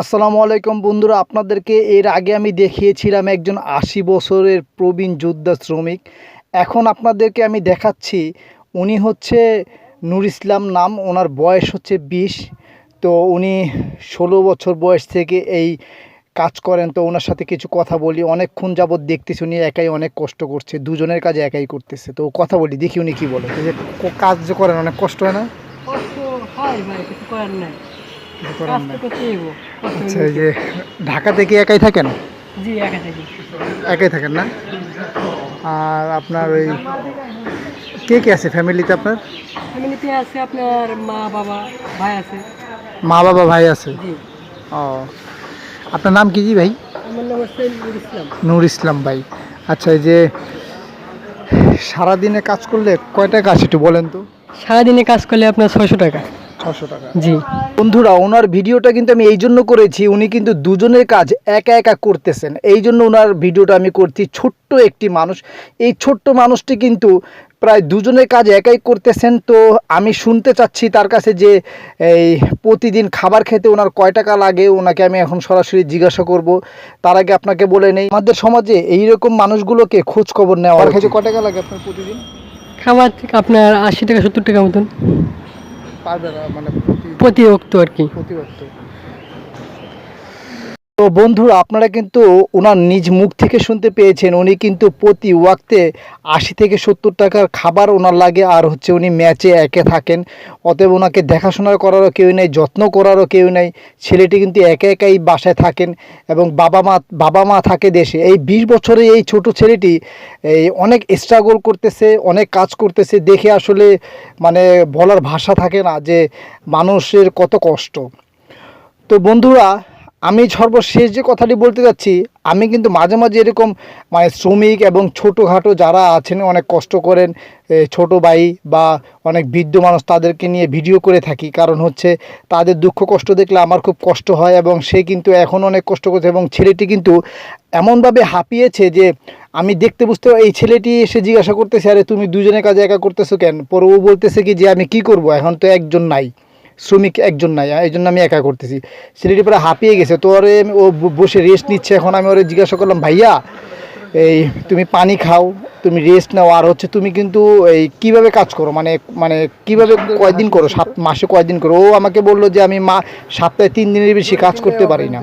আসসালামু আলাইকুম বন্ধুরা, আপনাদেরকে এর আগে আমি দেখিয়েছিলাম একজন আশি বছরের প্রবীণ যোদ্ধা শ্রমিক। এখন আপনাদেরকে আমি দেখাচ্ছি, উনি হচ্ছে নুর ইসলাম নাম, ওনার বয়স হচ্ছে বিশ। তো উনি ষোলো বছর বয়স থেকে এই কাজ করেন। তো ওনার সাথে কিছু কথা বলি, অনেকক্ষণ যাবৎ দেখতেছি উনি একাই অনেক কষ্ট করছে, দুজনের কাজে একাই করতেছে। তো কথা বলি, দেখি উনি কী বলে। কাজ করেন, অনেক কষ্ট হয় না? কষ্ট হয় ভাই, কিছু করেন না আচ্ছা এই যে ঢাকা থেকে একাই থাকেন? জি একা থাকি। একাই থাকেন না? আর আপনার ওই কে কে আছে ফ্যামিলিতে আপনার? ফ্যামিলিতে আছে আপনার মা বাবা ভাই আছে। মা বাবা ভাই আছে? ও। আপনার নাম কি জি ভাই? আমার নাম হচ্ছে নুর ইসলাম। নূর ইসলাম ভাই। আচ্ছা এই যে সারাদিনে কাজ করলে কয় টাকা আছে একটু বলেন তো? সারাদিনে কাজ করলে আপনার ছয়শো টাকা। জি। বন্ধুরা ওনার ভিডিওটা কিন্তু আমি এই জন্য করেছি উনি কিন্তু দুজনের কাজ একা একা করতেছেন। এই জন্য ওনার ভিডিওটা আমি করছি ছোট্ট একটি মানুষ। এই ছোট্ট মানুষটি কিন্তু প্রায় দুজনের কাজ একাই করতেছেন। তো আমি শুনতে চাচ্ছি তার কাছে যে এই প্রতিদিন খাবার খেতে ওনার কয় টাকা লাগে ওনাকে আমি এখন সরাসরি জিজ্ঞাসা করব। তার আগে আপনাকে বলে নেই আমাদের সমাজে এইরকম মানুষগুলোকে খোঁজ খবর নেওয়া খেতে কয় টাকা লাগে আপনার প্রতিদিন? খাবার আপনার আশি টাকা সত্তর টাকা মতন। পারবে না মানে প্রতি প্রতি আর কি। প্রতিবর্ত তো বন্ধুরা, আপনারা কিন্তু ওনার নিজ মুখ থেকে শুনতে পেয়েছেন। উনি কিন্তু প্রতি ওয়াক্তে আশি থেকে সত্তর টাকার খাবার ওনার লাগে আর হচ্ছে উনি ম্যাচে একে থাকেন। অতএব ওনাকে দেখাশোনা করারও কেউ নেই, যত্ন করারও কেউ নেই। ছেলেটি কিন্তু একা একাই বাসায় থাকেন এবং বাবা মা বাবা মা থাকে দেশে। এই বিশ বছরে এই ছোট ছেলেটি এই অনেক স্ট্রাগল করতেছে, অনেক কাজ করতেছে। দেখে আসলে মানে বলার ভাষা থাকে না যে মানুষের কত কষ্ট। তো বন্ধুরা আমি সর্বশেষ যে কথাটি বলতে যাচ্ছি, আমি কিন্তু মাঝে মাঝে এরকম মানে শ্রমিক এবং ছোটোখাটো যারা আছেন, অনেক কষ্ট করেন ছোট ভাই বা অনেক বৃদ্ধ মানুষ তাদেরকে নিয়ে ভিডিও করে থাকি। কারণ হচ্ছে তাদের দুঃখ কষ্ট দেখলে আমার খুব কষ্ট হয় এবং সে কিন্তু এখন অনেক কষ্ট করছে এবং ছেলেটি কিন্তু এমনভাবে হাঁপিয়েছে যে আমি দেখতে বুঝতে এই ছেলেটি এসে জিজ্ঞাসা করতেছে, আরে তুমি দুজনের কাজে একা করতেছো কেন? পরে ও বলতেছে কি যে, আমি কি করব? এখন তো একজন নাই। শ্রমিক একজন নাই এই জন্য আমি একা করতেছি। ছেলেটি পরে হাঁপিয়ে গেছে, তো ওরে ও বসে রেস্ট নিচ্ছে, এখন আমি ওরে জিজ্ঞাসা করলাম, ভাইয়া, এই তুমি পানি খাও, তুমি রেস্ট নাও, আর হচ্ছে তুমি কিন্তু এই কীভাবে কাজ করো? মানে মানে কীভাবে কয়দিন করো? সাত মাসে কয়দিন করো? ও আমাকে বলল যে, আমি মা সপ্তাহে তিন দিনের বেশি কাজ করতে পারি না।